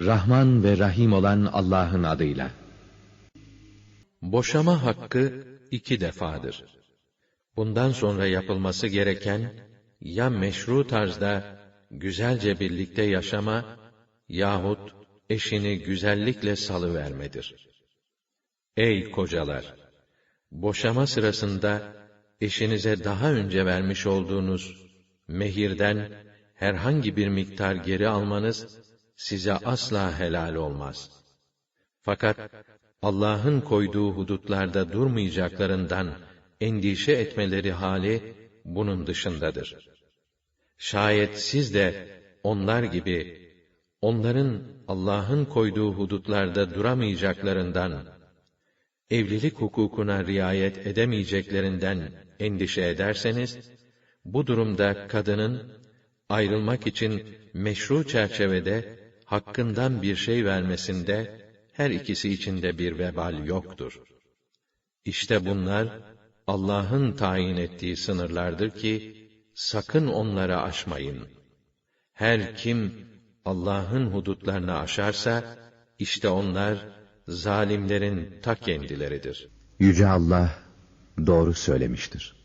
Rahman ve Rahim olan Allah'ın adıyla. Boşama hakkı iki defadır. Bundan sonra yapılması gereken, ya meşru tarzda güzelce birlikte yaşama, yahut eşini güzellikle salıvermedir. Ey kocalar! Boşama sırasında, eşinize daha önce vermiş olduğunuz mehirden herhangi bir miktar geri almanız, size asla helal olmaz. Fakat Allah'ın koyduğu hudutlarda durmayacaklarından endişe etmeleri hali bunun dışındadır. Şayet siz de onlar gibi onların Allah'ın koyduğu hudutlarda duramayacaklarından evlilik hukukuna riayet edemeyeceklerinden endişe ederseniz bu durumda kadının ayrılmak için meşru çerçevede hakkından bir şey vermesinde her ikisi için de bir vebal yoktur. İşte bunlar Allah'ın tayin ettiği sınırlardır ki sakın onları aşmayın. Her kim Allah'ın hudutlarını aşarsa işte onlar zalimlerin ta kendileridir. Yüce Allah doğru söylemiştir.